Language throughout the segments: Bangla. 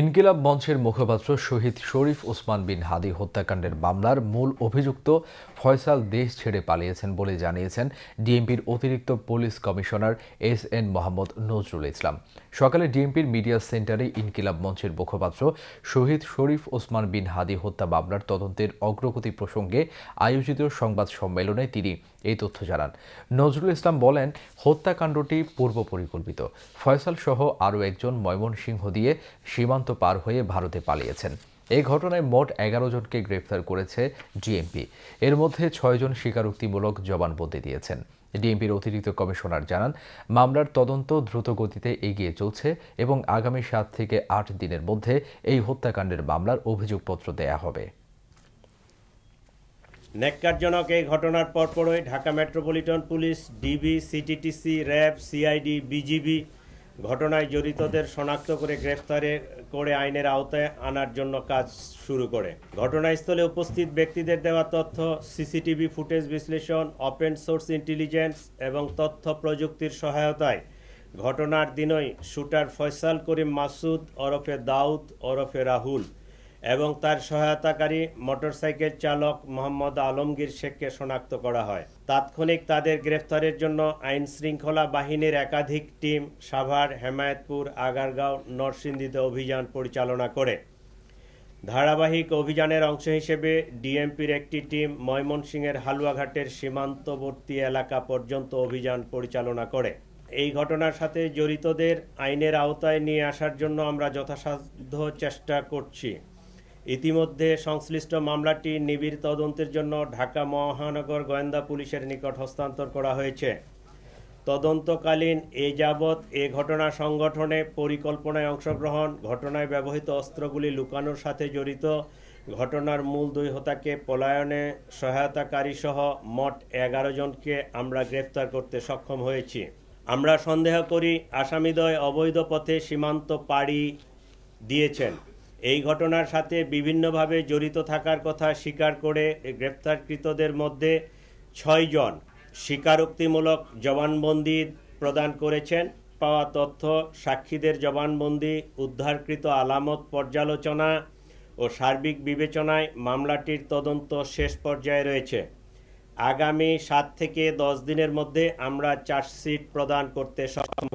ইনকিলাব মঞ্চের মুখপাত্র শহীদ শরীফ ওসমান বিন হাদি হত্যাকাণ্ডের মামলার মূল অভিযুক্ত ফয়সাল দেশ ছেড়ে পালিয়েছেন বলে জানিয়েছেন ডিএমপির অতিরিক্ত police commissioner S N Mohammad Nazrul Islam. সকালে ডিএমপির মিডিয়া সেন্টারে ইনকিলাব মঞ্চের মুখপাত্র শহীদ শরীফ ওসমান বিন হাদি হত্যা মামলার তদন্তের অগ্রগতি প্রসঙ্গে আয়োজিত সংবাদ সম্মেলনে তিনি এই তথ্য জানান। নজরুল ইসলাম বলেন, হত্যাকাণ্ডটি পূর্ব পরিকল্পিত। ফয়সাল সহ আরও একজন ময়মনসিংহ দিয়ে সীমান্ত পার হয়ে ভারতে পালিয়েছেন। এই ঘটনায় মোট এগারো জনকে গ্রেফতার করেছে ডিএমপি। এর মধ্যে ছয়জন স্বীকারোক্তিমূলক জবানবন্দি দিয়েছেন। ডিএমপির অতিরিক্ত কমিশনার জানান, মামলার তদন্ত দ্রুত গতিতে এগিয়ে চলছে এবং আগামী সাত থেকে আট দিনের মধ্যে এই হত্যাকাণ্ডের মামলার অভিযোগপত্র দেয়া হবে। ন্যাক্কারজনক এই ঘটনার পরপরই Dhaka metropolitan police, DB, CTTC, RAB, CID, BGB ঘটনায় জড়িতদের শনাক্ত করে গ্রেফতারে করে আইনের আওতায় আনার জন্য কাজ শুরু করে। ঘটনাস্থলে উপস্থিত ব্যক্তিদের দেওয়া তথ্য, সিসিটিভি ফুটেজ বিশ্লেষণ, ওপেন সোর্স ইন্টেলিজেন্স এবং তথ্য প্রযুক্তির সহায়তায় ঘটনার দিনই শুটার ফয়সাল করিম মাসুদ ওরফে দাউদ, ওরফে রাহুল এবং তার সহায়তাকারী মোটরসাইকেল চালক মোহাম্মদ আলমগীর শেখকে শনাক্ত করা হয়। তাৎক্ষণিক তাদের গ্রেফতারের জন্য আইন শৃঙ্খলা বাহিনীর একাধিক টিম সাভার, হেমায়তপুর, আগারগাঁও, নরসিংদীতে অভিযান পরিচালনা করে। ধারাবাহিক অভিযানের অংশ হিসেবে ডিএমপির একটি টিম ময়মনসিংহের হালুয়াঘাটের সীমান্তবর্তী এলাকা পর্যন্ত অভিযান পরিচালনা করে। এই ঘটনার সাথে জড়িতদের আইনের আওতায় নিয়ে আসার জন্য আমরা যথাসাধ্য চেষ্টা করছি। ইতিমধ্যে সংশ্লিষ্ট মামলাটি নিবিড় তদন্তের জন্য ঢাকা মহানগর গোয়েন্দা পুলিশের নিকট হস্তান্তর করা হয়েছে। তদন্তকালীন এ যাবৎ এ ঘটনা সংগঠনে পরিকল্পনায় অংশগ্রহণ, ঘটনায় ব্যবহৃত অস্ত্রগুলি লুকানোর সাথে জড়িত, ঘটনার মূল দুই হোতাকে পলায়নে সহায়তাকারী সহ মোট এগারো জনকে আমরা গ্রেফতার করতে সক্ষম হয়েছি। আমরা সন্দেহ করি আসামিদ্বয় অবৈধ পথে সীমান্ত পাড়ি দিয়েছেন। এই ঘটনার সাথে বিভিন্নভাবে জড়িত থাকার কথা স্বীকার করে গ্রেপ্তারকৃতদের মধ্যে ছয়জন স্বীকারোক্তিমূলক জবানবন্দি প্রদান করেছেন। পাওয়া তথ্য, সাক্ষীদের জবানবন্দি, উদ্ধারকৃত আলামত পর্যালোচনা ও সার্বিক বিবেচনায় মামলাটির তদন্ত শেষ পর্যায়ে রয়েছে। আগামী সাত থেকে দশ দিনের মধ্যে আমরা চার্জশিট প্রদান করতে সক্ষম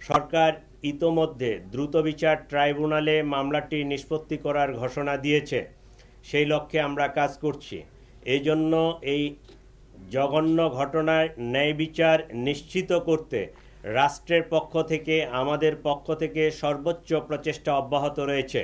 সরকার ইতোমধ্যে দ্রুত বিচার ট্রাইব্যুনালে মামলাটি নিষ্পত্তি করার ঘোষণা দিয়েছে। সেই লক্ষ্যে আমরা কাজ করছি। এই জন্য এই জঘন্য ঘটনার ন্যায় বিচার নিশ্চিত করতে রাষ্ট্রের পক্ষ থেকে, আমাদের পক্ষ থেকে সর্বোচ্চ প্রচেষ্টা অব্যাহত রয়েছে।